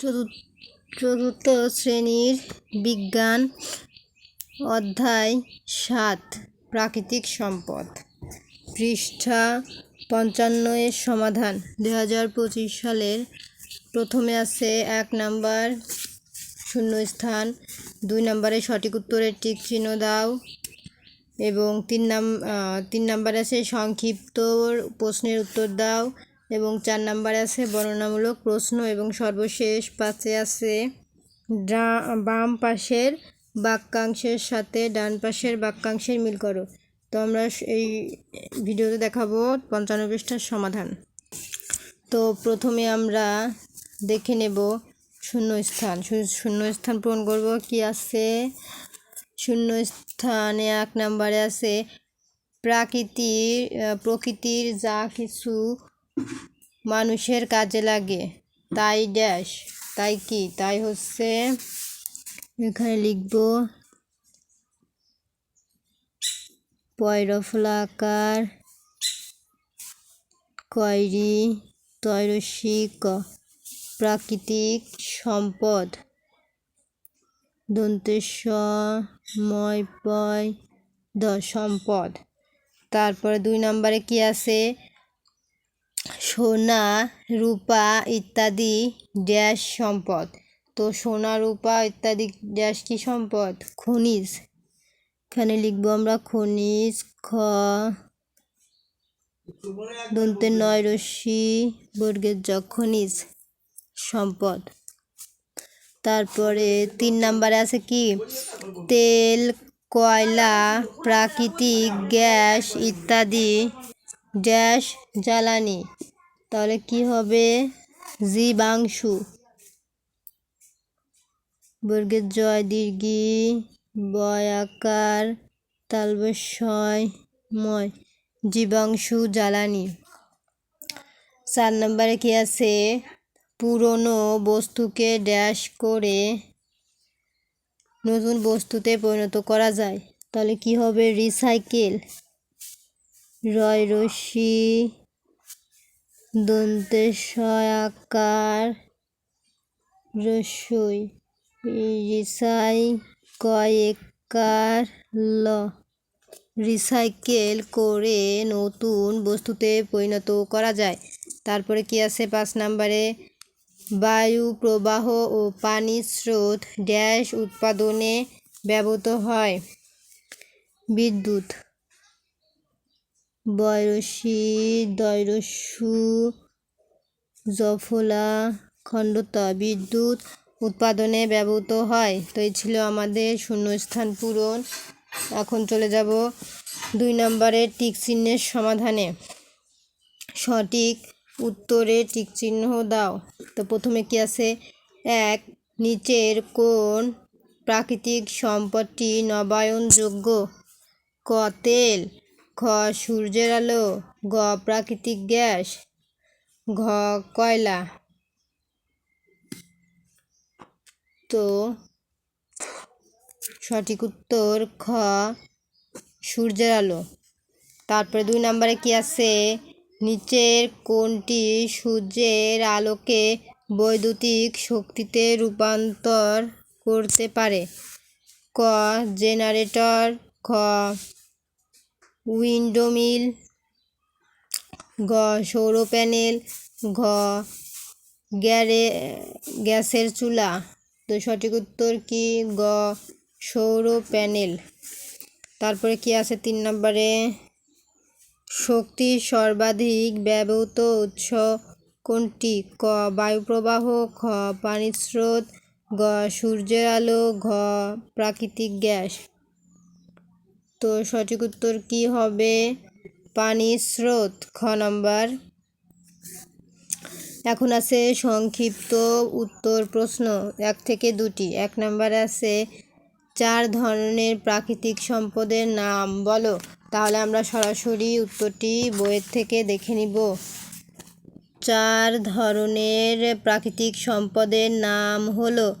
চতুর্থ শ্রেণির বিজ্ঞান অধ্যায় সাত, প্রাকৃতিক সম্পদ। পৃষ্ঠা পঞ্চান্ন এর সমাধান। দু হাজার পঁচিশ সালের প্রথমে আছে এক নাম্বার শূন্যস্থান, দুই নম্বরে সঠিক উত্তরের টিক চিহ্ন দাও এবং তিন নাম তিন নাম্বারে আছে সংক্ষিপ্ত প্রশ্নের উত্তর দাও। এবং চার নাম্বারে আছে বর্ণনামূলক প্রশ্ন এবং সর্বশেষ পাঁচে আছে বাম পাশের বাক্যাংশের সাথে ডান পাশের বাক্যাংশের মিল করো। তো আমরা এই ভিডিওতে দেখাবো পঞ্চান্ন পৃষ্ঠার সমাধান। তো প্রথমে আমরা দেখে নেব শূন্যস্থান শূন্য- শূন্যস্থান পূরণ করব। কি আছে? শূন্য স্থানে এক নম্বরে আছে প্রাকৃতির প্রকৃতির যা কিছু মানুষের কাজে লাগে। তাই ড্যাশ, তাই কি? তাই হচ্ছে এখানে লিখব পয়রফলাকার কয়রি তৈরসিক প্রাকৃতিক সম্পদ। দন্তেশ্ব ময় পয়, দ, সম্পদ। তারপরে দুই নম্বরে কি আছে? সোনা, রূপা ইত্যাদি ড্যাশ সম্পদ। তো সোনা, রূপা ইত্যাদি ড্যাশ কি সম্পদ? খনিজ। এখানে লিখব আমরা খনিজ, খ দন্তের নয় রশ্মি, বর্গের জ খনিজ সম্পদ। তারপরে তিন নাম্বারে আছে কি? তেল, কয়লা, প্রাকৃতিক গ্যাস ইত্যাদি। গ্যাস জ্বালানি। তাহলে কি হবে? জীবাংশু। বর্গের জয়, দীর্ঘি বয় আকার তালবস্যয় ময়। জীবাংশু জ্বালানি। চার নম্বরে কি আছে? পুরনো বস্তুকে ড্যাশ করে নতুন বস্তুতে পরিণত করা যায়। তাহলে কি হবে? রিসাইকেল। রয় রশ্মি দন্তেশয় আকার রসই, রিসাই কয়েকার ল। রিসাইকেল করে নতুন বস্তুতে পরিণত করা যায়। তারপরে কি আছে পাঁচ নম্বরে? বায়ু প্রবাহ ও পানির স্রোত ড্যাশ উৎপাদনে ব্যবহৃত হয়। বিদ্যুৎ বয়সী দয়রস্যু জফলা খণ্ডতা বিদ্যুৎ উৎপাদনে ব্যবহৃত হয়। তো এই ছিল আমাদের শূন্যস্থান পূরণ। এখন চলে যাব দুই নম্বরের টিক চিহ্নের সমাধানে। সঠিক উত্তরে টিক চিহ্ন দাও। তো প্রথমে কি আছে? এক, নিচের কোন প্রাকৃতিক সম্পদটি নবায়নযোগ্য। ক, তেল। খ, সূর্যের আলো, গ, প্রাকৃতিক গ্যাস, ঘ, কয়লা। তো, সঠিক উত্তর খ, সূর্যের আলো। তারপরে দুই নম্বরে কি আছে? নিচের কোনটি সূর্যের আলোকে বৈদ্যুতিক শক্তিতে রূপান্তর করতে পারে। ক, জেনারেটর, খ উইন্ডোমিল গ সৌর প্যানেল, ঘ, গ্যারে, গ্যাসের চুলা। তো সঠিক উত্তর কি? গ সৌর প্যানেল। তারপরে কি আছে তিন নম্বরে? শক্তির সর্বাধিক ব্যবহৃত উৎস কোনটি? ক, বায়ুপ্রবাহ, খ পানির স্রোত গ সূর্যের আলো, ঘ, প্রাকৃতিক গ্যাস। তো সঠিক উত্তর কি হবে? পানির স্রোত, খ নম্বর। এখন আছে সংক্ষিপ্ত উত্তর প্রশ্ন, এক থেকে দুটি। এক নম্বরে আছে, চার ধরনের প্রাকৃতিক সম্পদের নাম। বলো, তাহলে আমরা সরাসরি উত্তরটি বইয়ের থেকে দেখে নিব। চার ধরনের প্রাকৃতিক সম্পদের নাম হলো,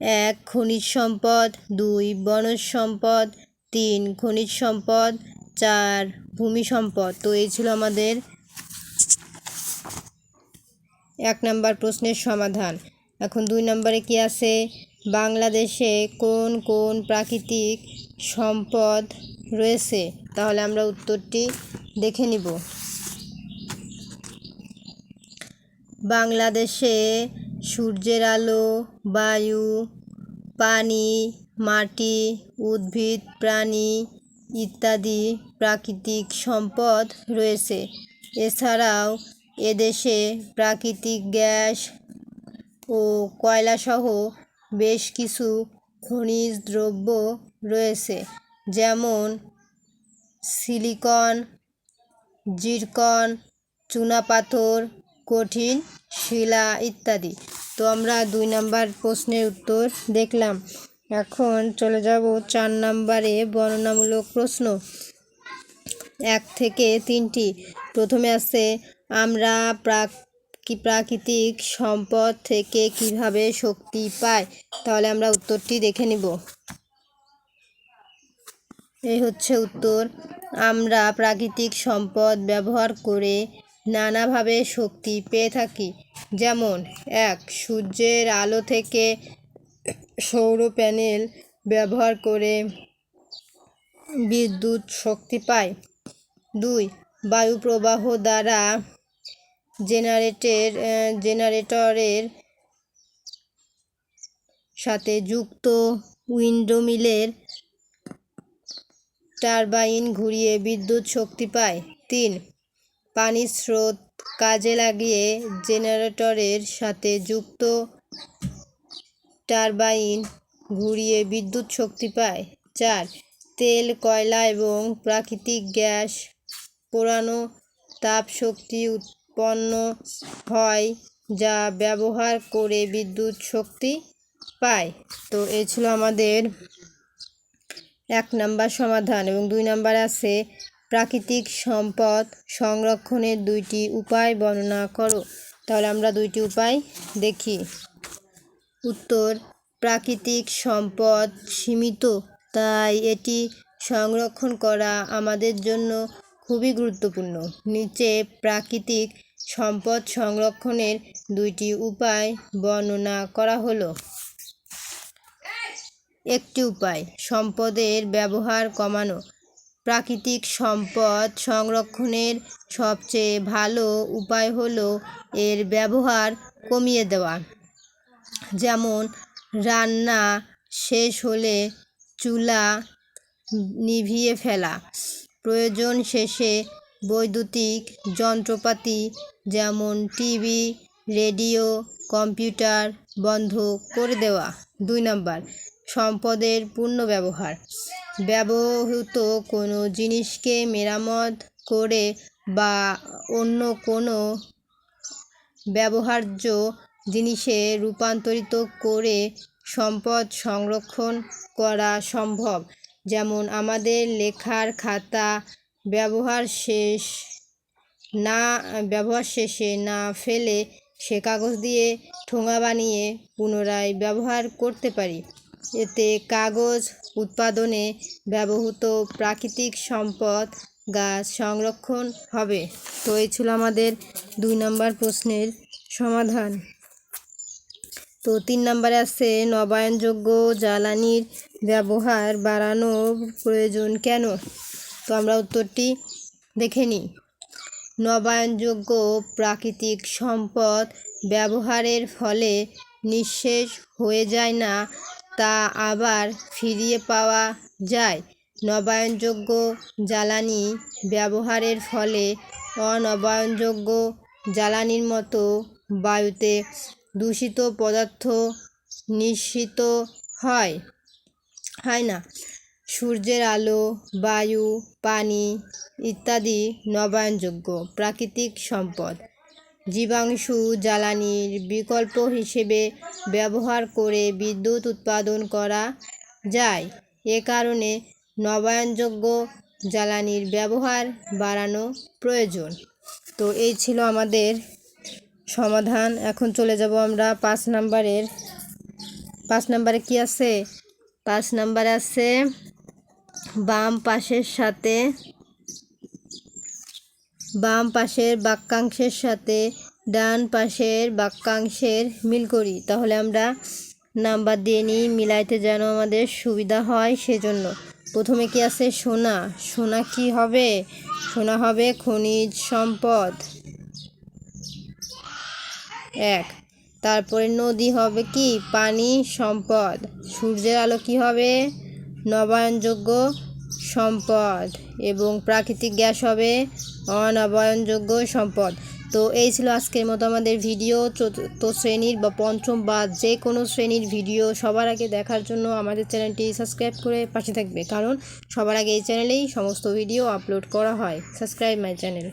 এক, খনিজ সম্পদ, দুই, বনজ সম্পদ তিন, খনিজ সম্পদ, চার, ভূমি সম্পদ। তো এই ছিল আমাদের এক নাম্বার প্রশ্নের সমাধান। এখন দুই নম্বরে কি আছে? বাংলাদেশে কোন কোন প্রাকৃতিক সম্পদ রয়েছে? তাহলে আমরা উত্তরটি দেখে নিব। বাংলাদেশে সূর্যের আলো, বায়ু, পানি মাটি, উদ্ভিদ, প্রাণী ইত্যাদি প্রাকৃতিক সম্পদ রয়েছে। এছাড়াও এদেশে প্রাকৃতিক গ্যাস ও কয়লাসহ বেশ কিছু খনিজ দ্রব্য রয়েছে, যেমন সিলিকন, জিরকন, চুনাপাথর, কঠিন শিলা ইত্যাদি। তো আমরা দুই নাম্বার প্রশ্নের উত্তর দেখলাম। এখন চলে যাব চার নাম্বারে বর্ণনামূলক প্রশ্ন। এক থেকে তিনটি। প্রথমে আছে, আমরা প্রাক প্রাকৃতিক সম্পদ থেকে কীভাবে শক্তি পাই? তাহলে আমরা উত্তরটি দেখে নিব। এই হচ্ছে উত্তর। আমরা প্রাকৃতিক সম্পদ ব্যবহার করে নানাভাবে শক্তি পেয়ে থাকি। যেমন, এক, সূর্যের আলো থেকে সৌর প্যানেল ব্যবহার করে বিদ্যুৎ শক্তি পাই দুই, বায়ু প্রবাহ দ্বারা জেনারেটের জেনারেটরের সাথে যুক্ত উইন্ডোমিলের টারবাইন ঘুরিয়ে বিদ্যুৎ শক্তি পায়। তিন পানির স্রোত কাজে লাগিয়ে জেনারেটরের সাথে যুক্ত টারবাইন ঘুরিয়ে বিদ্যুৎ শক্তি পায়। চার, তেল, কয়লা এবং প্রাকৃতিক গ্যাস পোড়ানো তাপ শক্তি উৎপন্ন হয় যা ব্যবহার করে বিদ্যুৎ শক্তি পায়। তো এ ছিল আমাদের এক নাম্বার সমাধান এবং দুই নাম্বার আছে প্রাকৃতিক সম্পদ সংরক্ষণের দুইটি উপায় বর্ণনা করো। তাহলে আমরা দুইটি উপায় দেখি। উত্তর, প্রাকৃতিক সম্পদ সীমিত, তাই এটি সংরক্ষণ করা আমাদের জন্য খুবই গুরুত্বপূর্ণ। নিচে প্রাকৃতিক সম্পদ সংরক্ষণের দুইটি উপায় বর্ণনা করা হলো। একটি উপায়, সম্পদের ব্যবহার কমানো। প্রাকৃতিক সম্পদ সংরক্ষণের সবচেয়ে ভালো উপায় হলো এর ব্যবহার কমিয়ে দেওয়া। যেমন রান্না শেষ হলে চুলা নিভিয়ে ফেলা, প্রয়োজন শেষে বৈদ্যুতিক যন্ত্রপাতি যেমন টিভি, রেডিও, কম্পিউটার বন্ধ করে দেওয়া। দুই নম্বর, সম্পদের পূর্ণ ব্যবহার ব্যবহৃত কোনো জিনিসকে মেরামত করে বা অন্য কোনো ব্যবহার্য জিনিসে রূপান্তরিত করে সম্পদ সংরক্ষণ করা সম্ভব। যেমন আমাদের লেখার খাতা ব্যবহার শেষ না, ব্যবহার শেষে না ফেলে সে কাগজ দিয়ে ঠোঙা বানিয়ে পুনরায় ব্যবহার করতে পারি। এতে কাগজ উৎপাদনে ব্যবহৃত প্রাকৃতিক সম্পদ গাছ সংরক্ষণ হবে। তো এই ছিল আমাদের দুই নম্বর প্রশ্নের সমাধান। তো তিন নম্বরে আছে নবায়নযোগ্য জ্বালানির ব্যবহার বাড়ানোর প্রয়োজন কেন? তো আমরা উত্তরটি দেখে নিই। নবায়নযোগ্য প্রাকৃতিক সম্পদ ব্যবহারের ফলে নিঃশেষ হয়ে যায় না, তা আবার ফিরিয়ে পাওয়া যায়। নবায়নযোগ্য জ্বালানি ব্যবহারের ফলে অনবায়নযোগ্য জ্বালানির মতো বায়ুতে দূষিত পদার্থ নিঃসৃত হয়। হয় না। সূর্যের আলো, বায়ু, পানি ইত্যাদি নবায়নযোগ্য প্রাকৃতিক সম্পদ। জীবাংশু জ্বালানির বিকল্প হিসেবে ব্যবহার করে বিদ্যুৎ উৎপাদন করা যায়। এ কারণে নবায়নযোগ্য জ্বালানির ব্যবহার বাড়ানো প্রয়োজন। তো এই ছিল আমাদের সমাধান। এখন চলে যাব আমরা পাঁচ নাম্বারের। পাঁচ নাম্বারে কি আছে? পাঁচ নাম্বারে আছে বাম পাশের সাথে, বাম পাশের বাক্যাংশের সাথে, ডান পাশের বাক্যাংশের মিল করি। তাহলে আমরা নাম্বার দিয়ে নিই, মিলাইতে যেন আমাদের সুবিধা হয় সেজন্য। প্রথমে কি আছে? সোনা। সোনা কি হবে? সোনা হবে খনিজ সম্পদ। এক। তারপরে নদী হবে কি? পানি, সম্পদ। সূর্যের আলো কি হবে? নবায়নযোগ্য সম্পদ। এবং প্রাকৃতিক গ্যাস হবে অনবায়নযোগ্য সম্পদ। তো এই ছিল আজকের মতো আমাদের ভিডিও। চতুর্থ শ্রেণির বা পঞ্চম বা যে কোনো শ্রেণির ভিডিও সবার আগে দেখার জন্য আমাদের চ্যানেলটি সাবস্ক্রাইব করে পাশে থাকবে। কারণ সবার আগে এই চ্যানেলেই সমস্ত ভিডিও আপলোড করা হয়। Subscribe my channel.